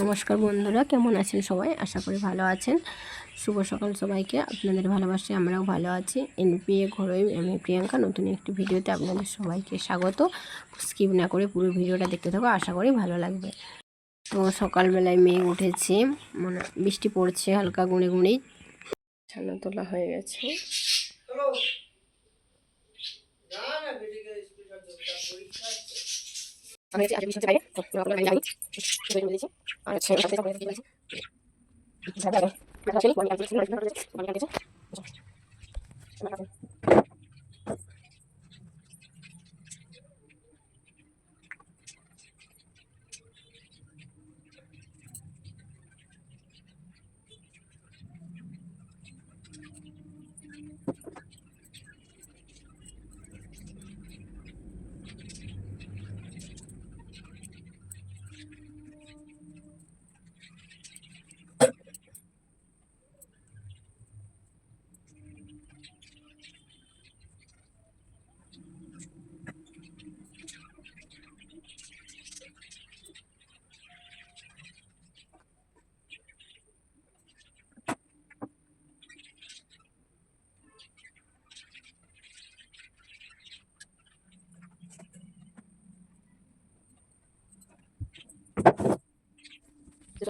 নমস্কার বন্ধুরা, কেমন আছেন সবাই? আশা করি ভালো আছেন। শুভ সকাল সবাইকে। আপনাদের ভালোবাসে আমরাও ভালো আছি। এনপিএ ঘরোয় আমি প্রিয়াঙ্কা, নতুন একটি ভিডিওতে আপনাদের সবাইকে স্বাগত। স্কিপ না করে পুরো ভিডিওটা দেখতে থাকো, আশা করি ভালো লাগবে। তো সকালবেলায় মেঘ উঠেছে মানে বৃষ্টি পড়ছে, হালকা গুঁড়ে গুঁড়ি। ছানা তোলা হয়ে গেছে। আমি আজকে বিশ্বতে বাইরে তো আপনারা আমি যাই শুধু বলে দিয়েছি আর হচ্ছে সাথে সাথে বলে দিয়েছি যাবে যাবে মানে আসলে মানে কাজ করতে মানে কাজ Eso fue lo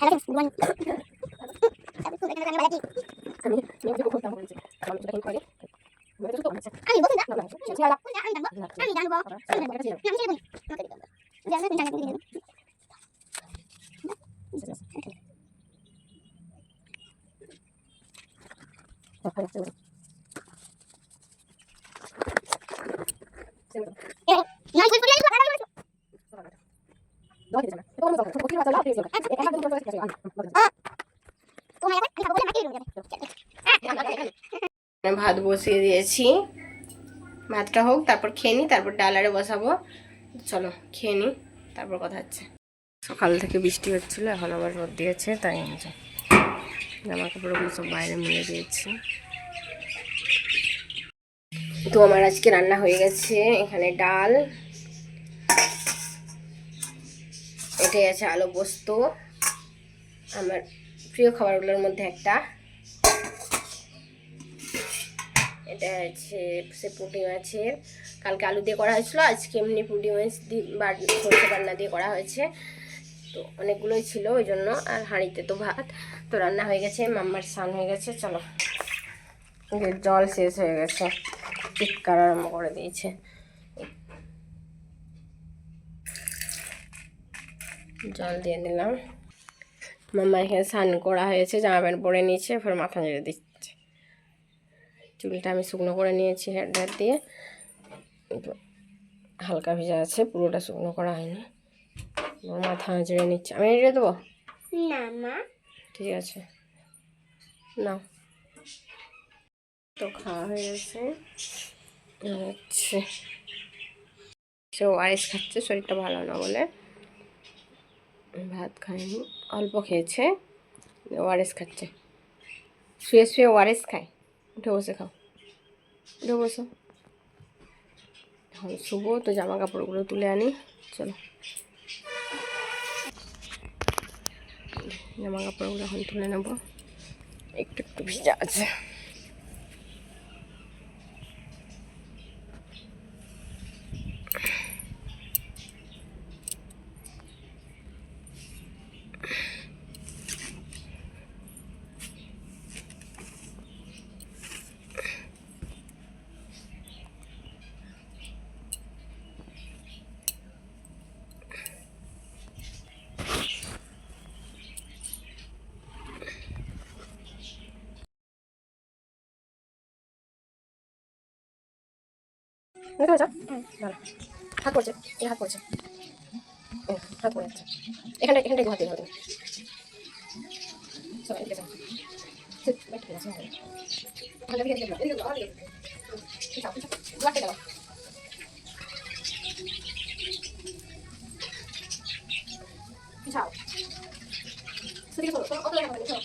আমি তো এখানে জানি আমি আমি তো করতে বলছি আমি তো করে আমি বলছি না না সেটা লাগবে আমি জানব আমি জানব আমি জানব আমি জানব আমাকে দিও জানব তুমি জানব দিও ভাত বসিয়ে দিয়েছি। ভাতটা হোক, তারপর খেয়ে নিই তারপর ডালারে বসাবো। চলো, খেয়ে নিই তারপর কথা হচ্ছে। সকাল থেকে বৃষ্টি হচ্ছিল, এখন আবার রোদ দিয়েছে, তাই জামা কাপড়গুলো সব বাইরে মিলে দিয়েছি। তো আমার আজকে রান্না হয়ে গেছে, এখানে ডাল এটাই আছে আলু পোস্ত। আমার প্রিয় খাবারগুলোর মধ্যে একটা। এটা আছে, সে পুঁটি মাছের কালকে আলু দিয়ে করা হয়েছিল, আজকে এমনি পুঁটি মাছ সরষে বান্না দিয়ে করা হয়েছে। তো অনেকগুলোই ছিল, ওই জন্য। আর হাঁড়িতে তো ভাত। তো রান্না হয়ে গেছে, মাম্মার স্নান হয়ে গেছে, চলো। জল শেষ হয়ে গেছে। চিৎকার আরম্ভ করে দিয়েছে। জল দিয়ে দিলাম মাম্মা এখানে স্নান করা হয়েছে জামা প্যান্ট পরে নিয়েছে এবার মাথা নেড়ে দিচ্ছে। চুলটা আমি শুকনো করে নিয়েছি হেড দিয়ে। হালকা ভেজা আছে পুরোটা শুকনো করা হয়নি। মাথা ঝেড়ে নিচ্ছে। আমি রেড়ে দেবো? না মা। ঠিক আছে। নাও। তো খাওয়া হয়ে গেছে। হচ্ছে। সে ওয়াইস খাচ্ছে শরীরটা ভালো না বলে। ভাত খায়নি অল্প খেয়েছে। ওয়ারেস খাচ্ছে। শুয়ে শুয়ে ওয়ারেস খায়। উঠে বসে খাও। উঠে বসো। এখন শুভ তো জামা কাপড়গুলো তুলে আনি। চলো। জামা কাপড়গুলো এখন তুলে নেব। একটু একটু ভিজা আছে। বুঝতে পেরেছ ভালো। হাত পড়ছে, এই হাত পড়ছে। হাত পড়ে যাচ্ছে এখানটা এখানটা হাত দিয়ে হবে চলো এদিকে চলো ঠিক আছে আছে ভালো এদিকে এদিকে এদিকে এদিকে ঠিক আছে লাগতে দাও পিছাও সেদিকে চলো চলো অত লাগা চলো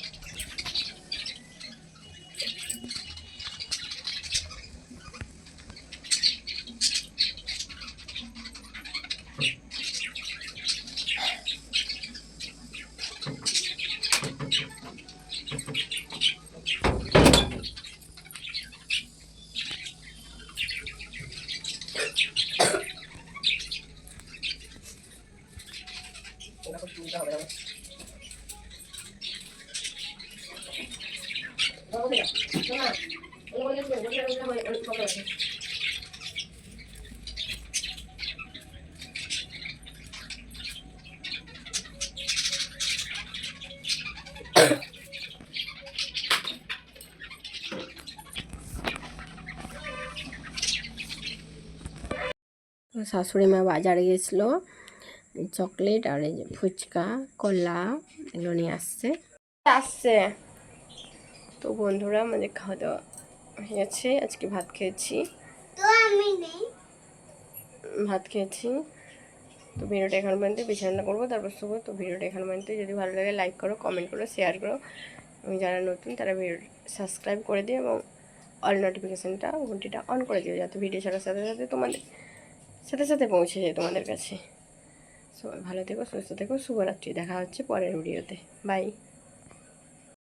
ওটা খুব সুবিধা হবে আমার ওকে না না ওগুলো বলে দিতে ওগুলো ওগুলো আমার ওই শাশুড়ি মা বাজারে গেছিল। চকলেট আর এই যে ফুচকা কলা এগুলো নিয়ে আসছে। আসছে। তো বন্ধুরা আমাদের খাওয়া দাওয়া হয়েছে আজকে ভাত খেয়েছি। তো আমি নেই। ভাত খেয়েছি। তো ভিডিওটা এখানে পর্যন্ত বিছানা করব তারপর শুবো। তো ভিডিওটা এখানে পর্যন্ত যদি ভালো লাগে লাইক করো কমেন্ট করো শেয়ার করো। এবং যারা নতুন তারা ভিডিও সাবস্ক্রাইব করে দিও এবং অল নোটিফিকেশানটা ঘন্টিটা অন করে দিও যাতে ভিডিও ছাড়ার সাথে সাথে তোমাদের সাথে সাথে পৌঁছে যায় তোমাদের কাছে। সবাই ভালো থেকো সুস্থ থেকো শুভরাত্রি। দেখা হচ্ছে পরের ভিডিওতে বাই